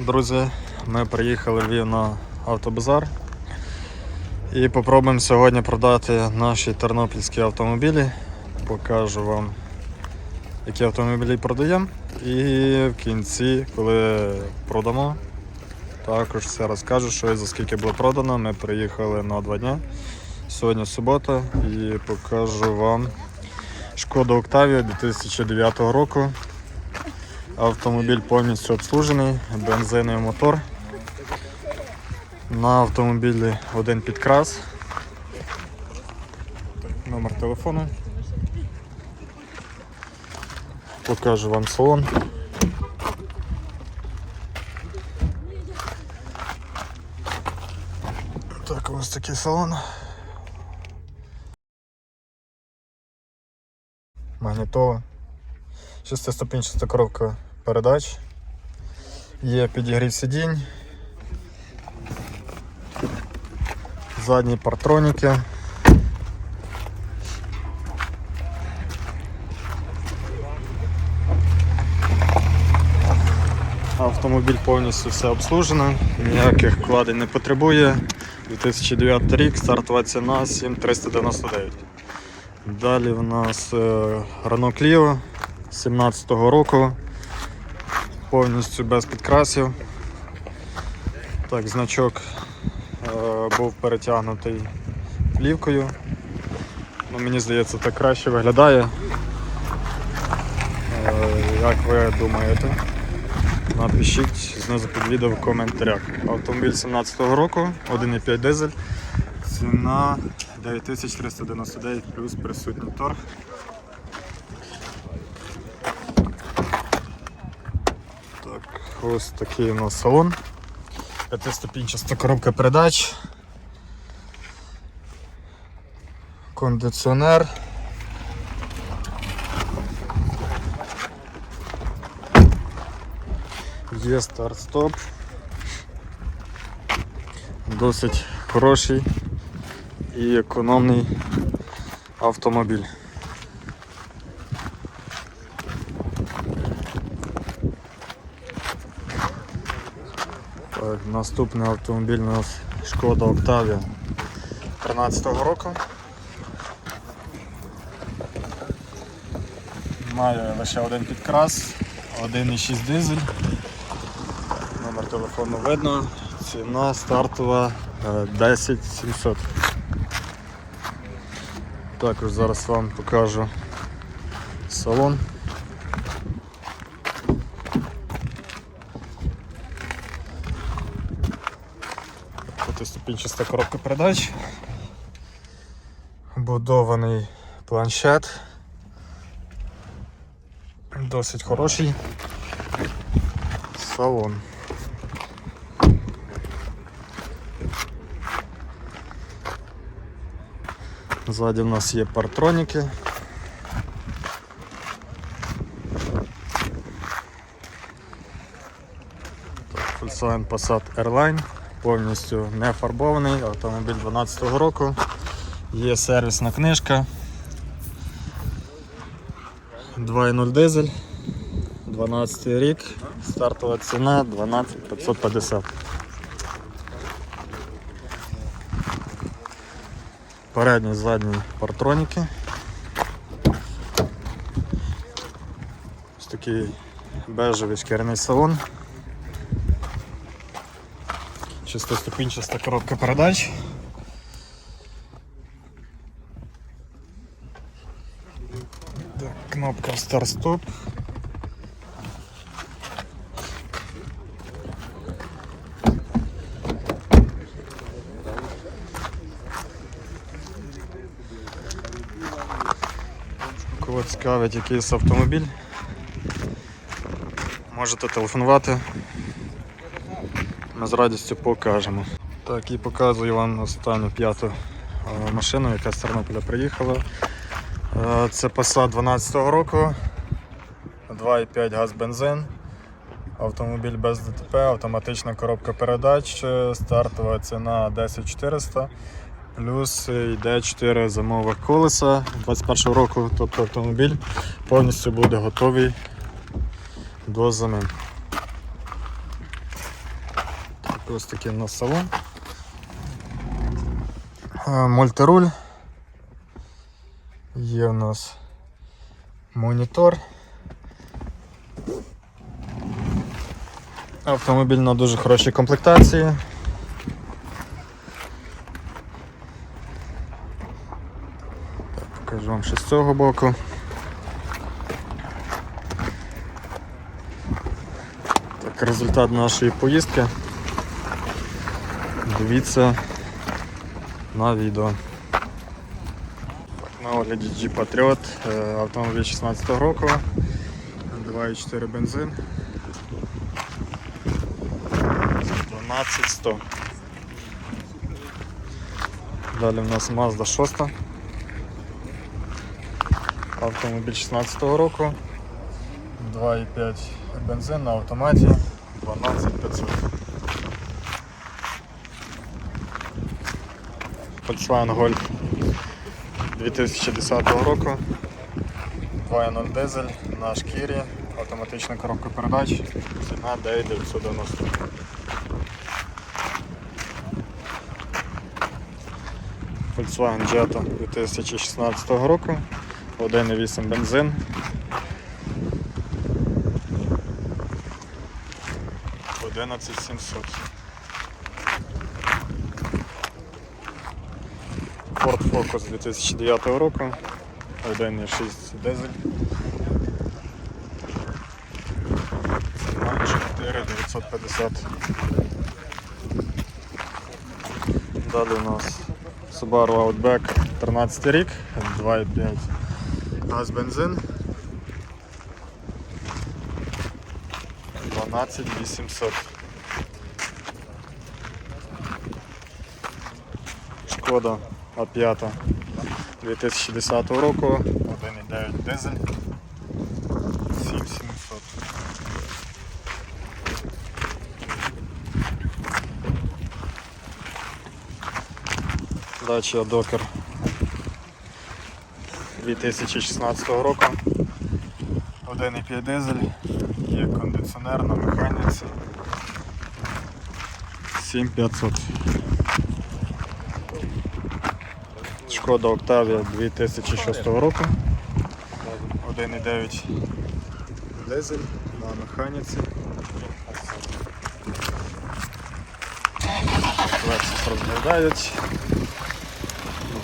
Друзі, ми приїхали в на автобазар і попробуємо сьогодні продати наші тернопільські автомобілі. Покажу вам, які автомобілі продаємо. І в кінці, коли продамо, також все розкажу, що і за скільки було продано. Ми приїхали на два дні. Сьогодні субота і покажу вам Шкода Октавія 2009 року. Автомобіль повністю обслужений, бензиновий мотор. На автомобілі один підкрас. Номер телефону. Покажу вам салон. Так, ось такий салон. Магнітола. Шестиступінчаста коробка передач. Є підігрів сидінь. Задні партроніки. Автомобіль повністю все обслужено, ніяких вкладень не потребує. 2009 рік, стартова ціна 7399. Далі в нас е, Renault Clio 17-го року. Повністю без підкрасів. Так, значок е, був перетягнутий плівкою. Ну, мені здається, так краще виглядає. Е, як ви думаєте? Напишіть знизу під відео в коментарях. Автомобіль 17-го року, 1,5 дизель. Ціна 9399 плюс присутній торг. Так, ось такий у нас салон. П'ятиступінчаста коробка передач. Кондиціонер. Є старт-стоп. Досить хороший і економний автомобіль. Так, наступний автомобіль у нас Шкода Октавія 13-го року. Має лише один підкрас, 1,6 дизель. Номер телефону видно. Ціна стартова е, 10 700. Також зараз вам покажу салон. П'ятиступінчаста коробка передач. Будований планшет. Досить хороший салон. Ззаді в нас є партроніки. Так, Volkswagen Passat Airline Повністю не фарбований, автомобіль 2012 року. Є сервісна книжка. 2.0 дизель, 12 рік, стартова ціна 12 550. Передні задні партроніки. Ось такий бежевий шкіряний салон. Шестиступінчаста коробка передач. Так, кнопка старт-стоп. Кого цікавить якийсь автомобіль, можете телефонувати. Ми з радістю покажемо. Так, і показую вам останню п'яту е, машину, яка з Тернополя приїхала. Е, Це Passat 12 року, 2,5 газ бензин, автомобіль без ДТП, автоматична коробка передач, е, стартова ціна 10400. Плюс йде 4 зимових колеса 21 року, тобто автомобіль повністю буде готовий до зими. Ось такий у нас салон. Мультируль. Є у нас монітор. Автомобіль на дуже хорошій комплектації. Покажу вам ще з цього боку. Так, результат нашої поїздки. Дивіться на відео. Так, на огляді Jeep Patriot, е, автомобіль 16 року, 2,4 бензин. 12100. Далі в нас Mazda 6. Автомобіль 16 року. 2,5 бензин на автоматі. 12500. Volkswagen Golf 2010 року. 2.0 дизель на шкірі, автоматична коробка передач, ціна 9990. Volkswagen Jetta 2016 року, 1,8 бензин. Одинадцять сімсот. Ford Focus 2009 року, 1,6 дизель. Ціна 4950. Далі у нас Subaru Outback 13 рік, 2,5 газ бензин. 12800. Шкода А5 2010 року, 1,9 дизель, 7700. Дача Докер 2016 року. 1,5 дизель, є кондиціонер на механіці. 7500. Шкода Octavia 2006 року. 1,9 дизель на механіці. Lexus розглядають.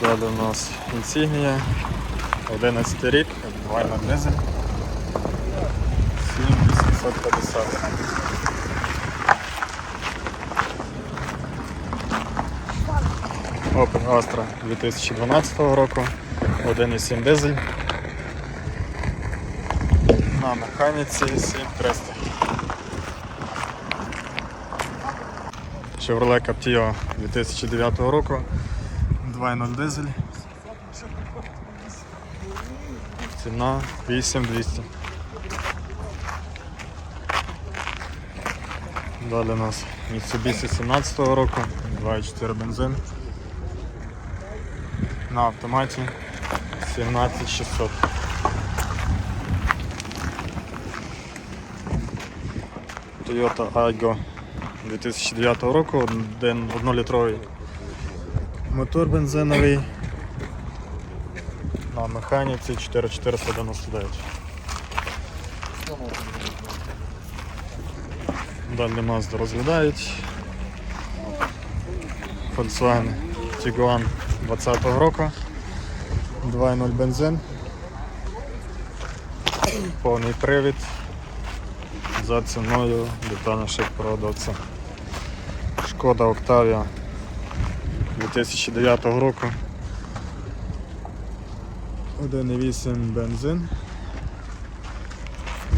Далі у нас Insignia. 11 рік, 2 на дизель. 7850. Opel Astra 2012 року, 1,7 дизель. На механіці 7300. Chevrolet Captiva 2009 року, 2.0 дизель. Ціна 8200. Далі у нас Mitsubishi 17 року, 2.4 бензин. На автоматі 17600. Toyota Aygo 2009 року, один 1-літровий мотор бензиновий на механіці 4499. Далі Mazda розглядають. Volkswagen Tiguan 20 року. 2.0 бензин. Повний привід. За ціною детальніше продавця. Шкода Octavia 2009 року. 1,8 бензин.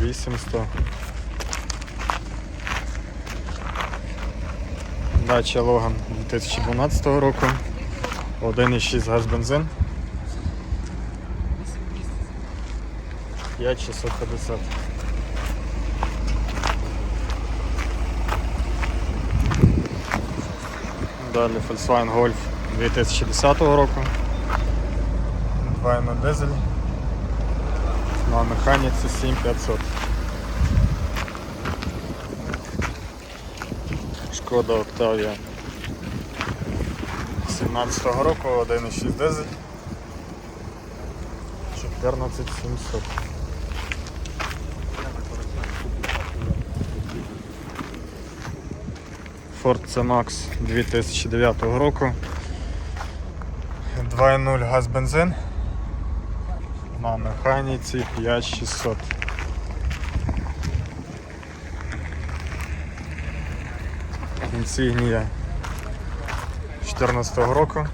800. Дача Логан 2012 року. 1,6 газ бензин. 5650. Далі Volkswagen Golf 2010 року. 2.0 дизель. На механіці 7500. Шкода Octavia 17-го року, 1,6 дизель. 14700. Ford C-Max 2009 року. 2.0 газ бензин. На механіці 5600. Інсігнія 14 року.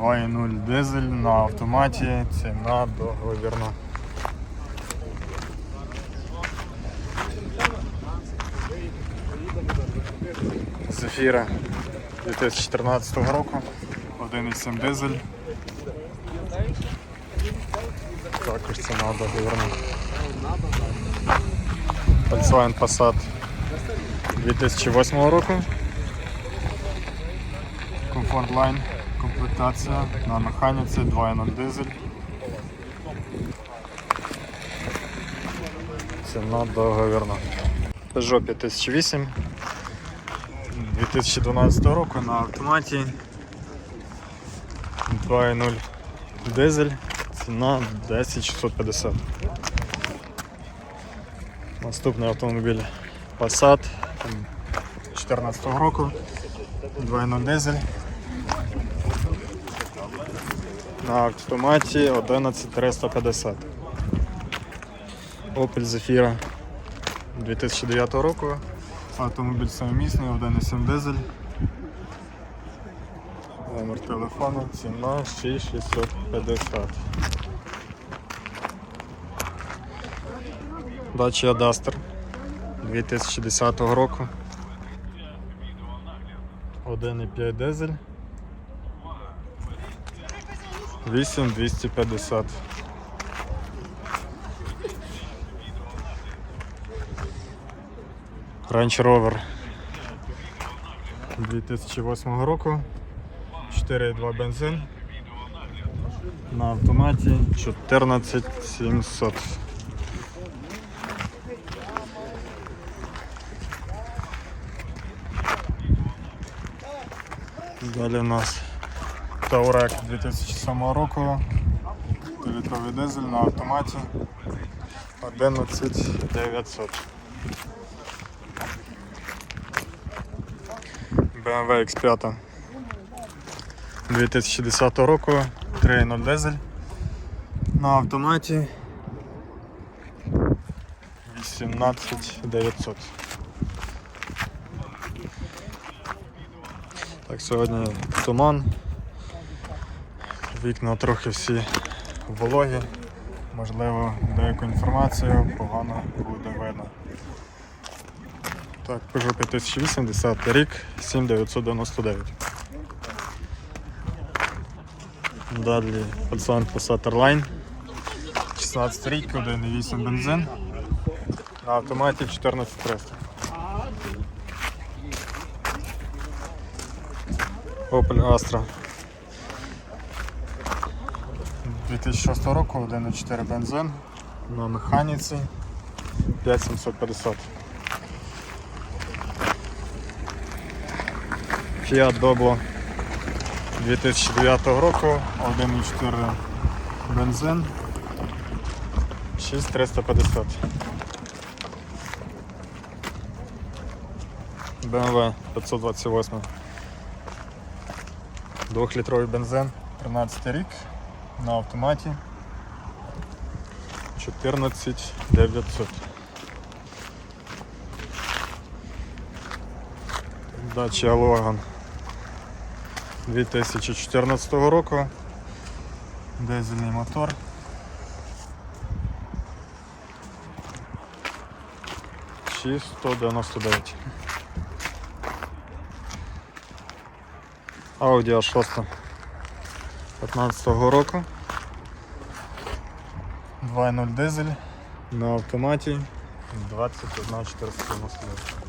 2.0 дизель на автоматі, ціна договірна. Зефіра 2014 року, 1.7 дизель. Також ціна договірна. Volkswagen Passat 2008 року. Line, комплектація на механіці 2.0 дизель. Ціна договірна. Peugeot 5008 2012 року на автоматі 2.0 дизель. Ціна 10650. Наступний автомобіль Passat 2014 року. 2.0 дизель. На автоматі 11350. Opel Zafira 2009 року. Автомобіль самомісний, 1.7 дизель. Номер телефону, ціна 6650. Dacia Duster 2010 року. 1,5 дизель. 8250. Range Rover 2008 року. 4,2 бензин. На автоматі 14700. Далі у нас Таурек 2007 року. Літровий дизель на автоматі 11900. BMW X5 2010 року, 3.0 дизель на автоматі 18900. Так, сьогодні туман. Вікна трохи всі вологі. Можливо, деяку інформацію погано буде видно. Так, Peugeot 5080 рік, 7999. Далі Volkswagen Passat Airline. 16 рік, 1,8 бензин. На автоматі 14300. Opel Astra 2006 року, 1,4 бензин на механіці 5750. Fiat Doblo 2009 року, 1,4 бензин 6350. BMW 528 Двохлітровий бензин, 13 рік на автоматі 14 900. Dacia Logan 2014 року. Дизельний мотор. Шість 199. Audi A6 15 року. 2.0 дизель на автоматі 21 499.